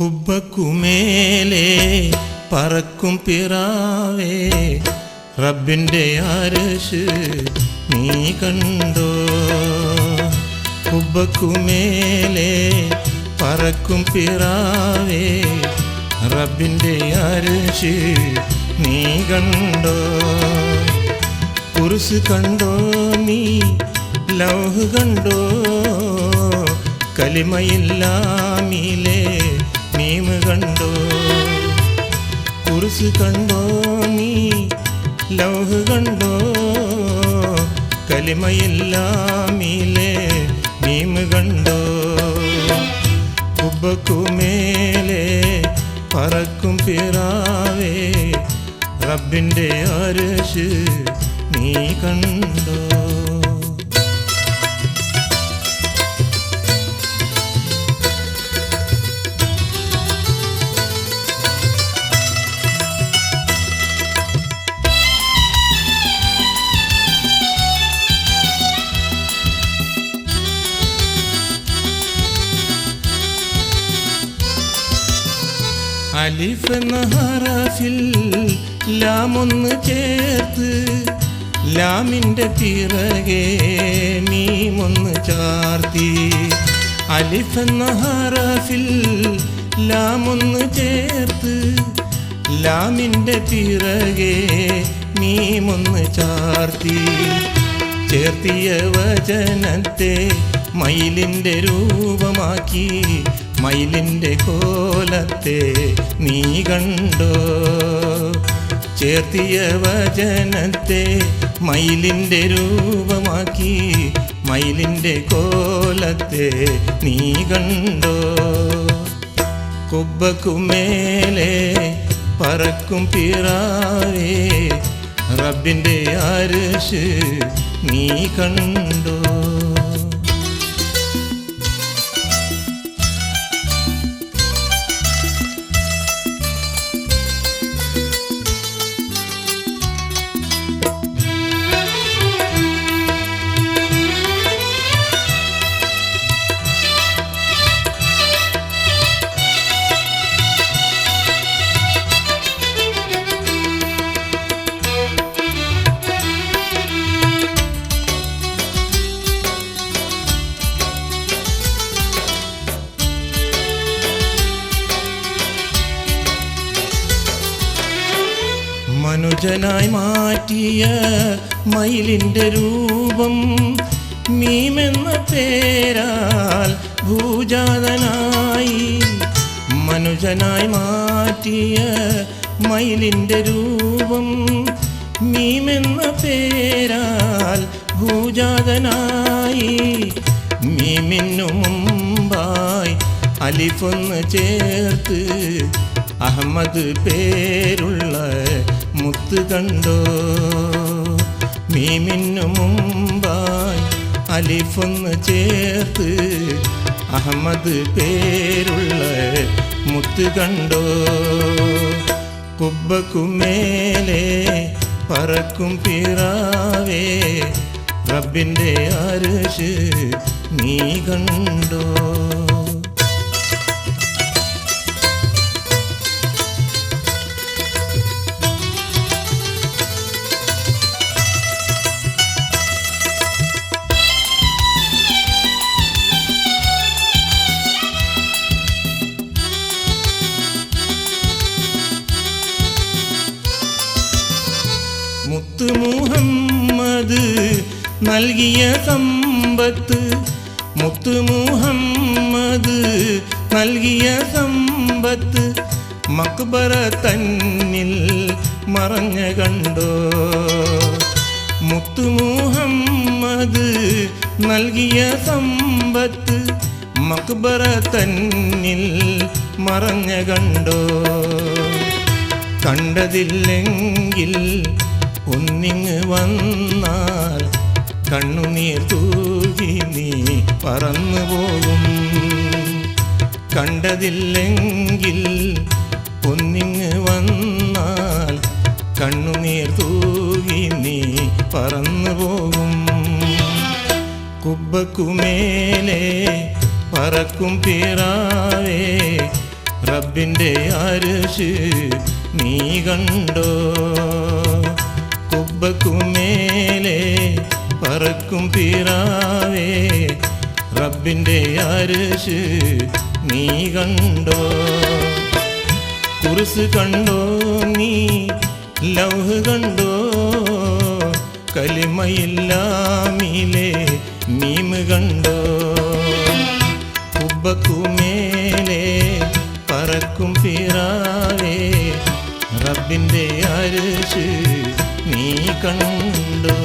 ഹുബക്കുമേലെ പറക്കും പിറാവേ റബ്ബിന്റെ അരശ് നീ കണ്ടോ? കുബക്കുമേലെ പറക്കും പിറാവേ റബ്ബിന്റെ അരശ് നീ കണ്ടോ? കുറിസ് കണ്ടോ നീ ലൗഹ് കണ്ടോ? കലിമയില്ലാമിലെ നീമ് കണ്ടോ? കുറിച്ച് കണ്ടോ നീ? ലൗഹ് കണ്ടോ? കലിമയില്ലാമിലെ നീമ് കണ്ടോ? കുബക്കുമേലേ പറക്കും പിറാവേ റബ്ബിന്റെ അരശ് നീ കണ്ടോ? അലിഫ് എന്ന ഹറഫിൽ ലാമൊന്ന് ചേർത്ത് ലാമിന്റെ പിറകെ മീമൊന്ന് ചാർത്തി. അലിഫ് എന്ന ഹറഫിൽ ലാമൊന്ന് ചേർത്ത് ലാമിന്റെ പിറകെ മീമൊന്ന് ചാർത്തി. ചേർത്തിയ വചനത്തെ മയിലിന്റെ രൂപമാക്കി മയിലിന്റെ കോലത്തെ നീ കണ്ടോ? ചേർത്തിയ വചനത്തെ മയിലിന്റെ രൂപമാക്കി മയിലിന്റെ കോലത്തെ നീ കണ്ടോ? കൊബ്ബക്കുമേലെ പറക്കും പിറാവേ റബ്ബിന്റെ ആരുഷ് നീ കണ്ടോ? മനുജനായി മാറ്റിയ മയിലിന്റെ രൂപം മീമെന്ന പേരാൽ ഭൂജാതനായി മനുജനായി മാറ്റിയ മയിലിന്റെ രൂപം മീമെന്ന പേരാൽ ഭൂജാതനായി മീമിനു മുമ്പായി അലിഫൊന്ന് ചേർത്ത് അഹമ്മദ് പേരുള്ള മുത്ത് കണ്ടോ? മീമിനു മുമ്പായി അലിഫൊന്ന് ചേർത്ത് അഹമ്മദ് പേരുള്ള മുത്ത് കണ്ടോ? കുബക്കുമേലെ പറക്കും പിറാവേ റബ്ബിന്റെ അരശ് നീ കണ്ടോ? മുത്ത് മുഹമ്മദ് നൽകിയ സമ്പത്ത്. മുത്ത് മുഹമ്മദ് നൽകിയ സമ്പത്ത്. മക്ബറ തന്നിൽ മറഞ്ഞ കണ്ടോ? മുത്ത് മുഹമ്മദ് നൽകിയ സമ്പത്ത്. മക്ബറ തന്നിൽ മറഞ്ഞ കണ്ടോ? കണ്ടതില്ലെങ്കിൽ ഒന്നിങ്ങ് വന്നാൽ കണ്ണുനീർ തൂകി നീ പറന്നു പോകും. കണ്ടതില്ലെങ്കിൽ ഒന്നിങ്ങ് വന്നാൽ കണ്ണുനീർ തൂകി നീ പറന്നു പോകും. കുബക്കുമേലെ പറക്കും പിറാവേ റബ്ബിന്റെ അരുഷ് നീ കണ്ടോ? കുബ്ബക്കുമേലെ പറക്കും പിറാവേ. റബ്ബിന്റെ അരിശ് നീ കണ്ടോ? കുറിസ് കണ്ടോ നീ? ലൗഹ് കണ്ടോ? കലിമയില്ലാമിലെ മീമ് കണ്ടോ? ഉബ്ബക്കുമേലെ പറക്കും പിറാവേ. റബ്ബിന്റെ അരുഷ് നീ കണ്ടോ